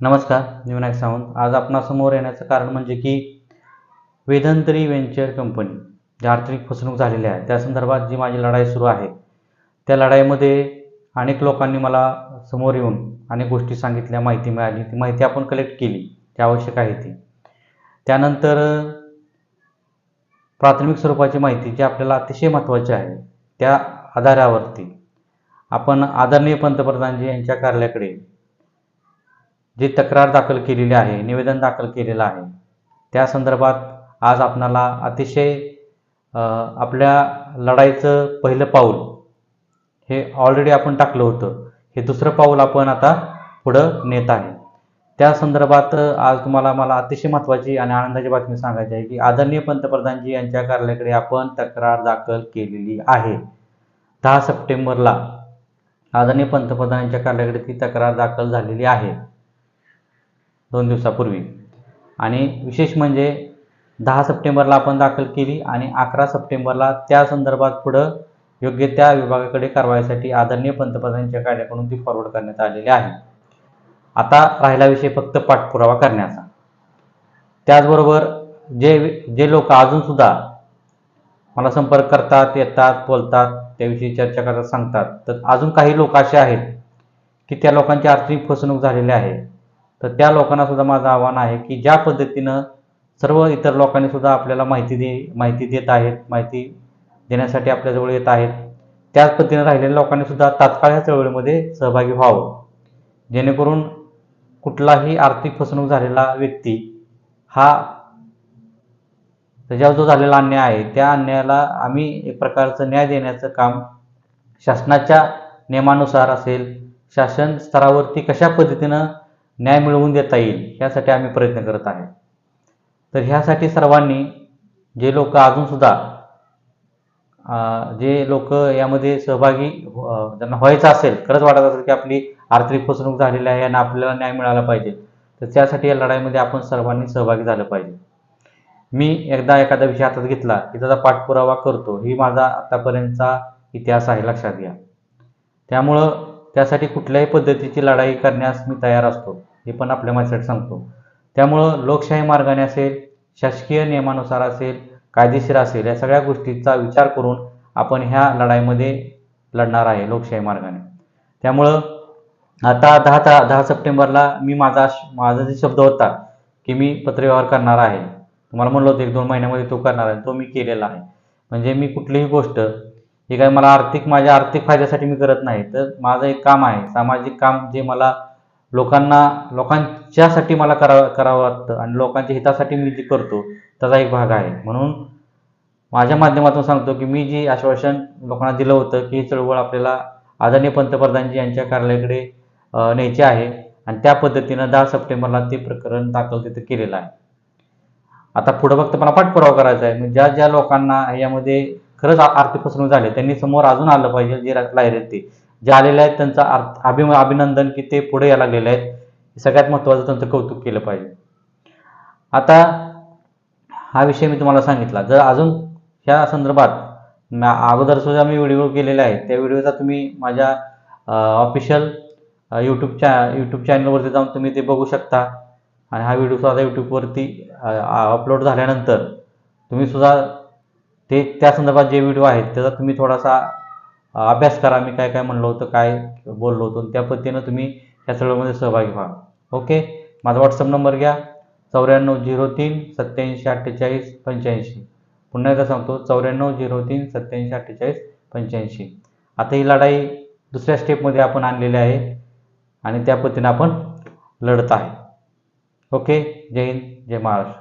नमस्कार मी विनायक सावंत. आज आपणासमोर येण्याचं कारण म्हणजे की वेदंतरी व्हेंचर कंपनी जी आर्थिक फसवणूक झालेली आहे त्या संदर्भात जी माझी लढाई सुरू आहे त्या लढाईमध्ये अनेक लोकांनी मला समोर येऊन अनेक गोष्टी सांगितल्या माहिती मिळाली. ती माहिती आपण कलेक्ट केली ती आवश्यक आहे ती. त्यानंतर प्राथमिक स्वरूपाची माहिती जी आपल्याला अतिशय महत्त्वाची आहे त्या आधारावरती आपण आदरणीय पंतप्रधानजी यांच्या कार्यालयाकडे जी तक्रार दाखल केलेली आहे निवेदन दाखल केलेलं आहे त्या संदर्भात आज आपणाला अतिशय आपल्या लढाईचं पहिलं पाऊल हे ऑलरेडी आपण टाकलं होतं. हे दुसरं पाऊल आपण आता पुढं नेत आहे. त्या संदर्भात आज तुम्हाला मला अतिशय महत्त्वाची आणि आनंदाची बातमी सांगायची आहे की आदरणीय पंतप्रधानजी यांच्या कार्यालयाकडे आपण तक्रार दाखल केलेली आहे. दहा सप्टेंबरला आदरणीय पंतप्रधानांच्या कार्यालयाकडे ती तक्रार दाखल झालेली आहे. दोन दिवसापूर्वी. आणि विशेष म्हणजे दहा सप्टेंबरला आपण दाखल केली आणि अकरा सप्टेंबरला त्या संदर्भात पुढं योग्य त्या विभागाकडे कारवाईसाठी आदरणीय पंतप्रधानांच्या कार्याकडून ती फॉरवर्ड करण्यात आलेली आहे. आता राहिला विषय फक्त पाठपुरावा करण्याचा. त्याचबरोबर जे जे लोक अजूनसुद्धा मला संपर्क करतात येतात बोलतात त्याविषयी चर्चा करतात सांगतात तर अजून काही लोक असे आहेत की त्या लोकांची आर्थिक फसवणूक झालेली आहे. तर त्या लोकांना सुद्धा माझं आव्हान आहे की ज्या पद्धतीनं सर्व इतर लोकांनी सुद्धा आपल्याला माहिती दे माहिती देत आहेत माहिती देण्यासाठी आपल्याजवळ येत आहेत त्याच पद्धतीनं राहिलेल्या लोकांनी सुद्धा तात्काळ ह्या चळवळीमध्ये सहभागी व्हावं. जेणेकरून कुठलाही आर्थिक फसवणूक झालेला व्यक्ती हा त्याच्यावर जो झालेला अन्याय आहे त्या अन्यायाला आम्ही एक प्रकारचं न्याय देण्याचं काम शासनाच्या नियमानुसार असेल शासन स्तरावरती कशा पद्धतीनं न्याय मिळवून देता येईल यासाठी आम्ही प्रयत्न करत आहे. तर ह्यासाठी सर्वांनी जे लोक अजूनसुद्धा जे लोक यामध्ये सहभागी ज्यांना व्हायचं असेल खरंच वाटत असेल की आपली आर्थिक फसवणूक झालेली आहे आणि आपल्याला न्याय मिळाला पाहिजे तर त्यासाठी या लढाईमध्ये आपण सर्वांनी सहभागी झालं पाहिजे. मी एकदा एखादा विषय हातात घेतला की त्याचा पाठपुरावा करतो ही माझा आतापर्यंतचा इतिहास आहे लक्षात घ्या. त्यामुळं त्यासाठी कुठल्याही पद्धतीची लढाई करण्यास मी तयार असतो. हे पण आपल्या माझ्यासाठी सांगतो. त्यामुळं लोकशाही मार्गाने असेल शासकीय नियमानुसार असेल कायदेशीर असेल या सगळ्या गोष्टीचा विचार करून आपण ह्या लढाईमध्ये लढणार आहे लोकशाही मार्गाने. त्यामुळं आता दहा ता दहा सप्टेंबरला मी माझा माझा जे शब्द होता की मी पत्रव्यवहार करणार आहे. तुम्हाला म्हणलं होतं एक दोन महिन्यामध्ये तो करणार आहे तो मी केलेला आहे. म्हणजे मी कुठलीही गोष्ट हे काय मला आर्थिक माझ्या आर्थिक फायद्यासाठी मी करत नाही. तर माझं एक काम आहे सामाजिक काम जे मला लोकांना लोकांच्यासाठी मला करावं करावं वाटतं आणि लोकांच्या हितासाठी मी जे करतो त्याचा एक भाग आहे. म्हणून माझ्या माध्यमातून सांगतो की मी जी आश्वासन लोकांना दिलं होतं की ही चळवळ आपल्याला आदरणीय पंतप्रधानजी यांच्या कार्यालयाकडे न्यायची आहे आणि त्या पद्धतीनं दहा सप्टेंबरला ते प्रकरण दाखल तिथं केलेलं आहे. आता पुढं फक्त मला पाठपुरावा करायचा आहे. म्हणजे ज्या ज्या लोकांना यामध्ये खरंच आर्थिक फसवणूक झाली त्यांनी समोर अजून आलं पाहिजे जे लायर आहेत ते. जे आलेले आहेत त्यांचा अर्थ अभि अभिनंदन की ते पुढे यायला लागलेले आहेत. हे सगळ्यात महत्त्वाचं त्यांचं कौतुक केलं पाहिजे. आता हा विषय मी तुम्हाला सांगितला. जर अजून ह्या संदर्भात अगोदर सुद्धा मी व्हिडिओ केलेले आहेत त्या व्हिडिओचा तुम्ही माझ्या ऑफिशियल यूट्यूब चॅ यूट्यूब चॅनलवरती जाऊन तुम्ही ते बघू शकता. आणि हा व्हिडिओ सुद्धा यूट्यूबवरती अपलोड झाल्यानंतर तुम्ही सुद्धा ते त्या संदर्भात जे व्हिडिओ आहेत त्याचा तुम्ही थोडासा अभ्यास करा मी काय काय म्हणलो होतं काय बोललो होतो त्या पद्धतीनं तुम्ही ह्या चळवळीमध्ये सहभागी व्हा. ओके? माझा व्हॉट्सअप नंबर घ्या चौऱ्याण्णव झिरो तीन सत्याऐंशी अठ्ठेचाळीस पंच्याऐंशी. पुन्हा एकदा सांगतो चौऱ्याण्णव झिरो तीन सत्याऐंशी अठ्ठेचाळीस पंच्याऐंशी. आता ही लढाई दुसऱ्या स्टेपमध्ये आपण आणलेली आहे आणि त्या पद्धतीनं आपण लढत आहे. ओके? जय हिंद जय महाराष्ट्र.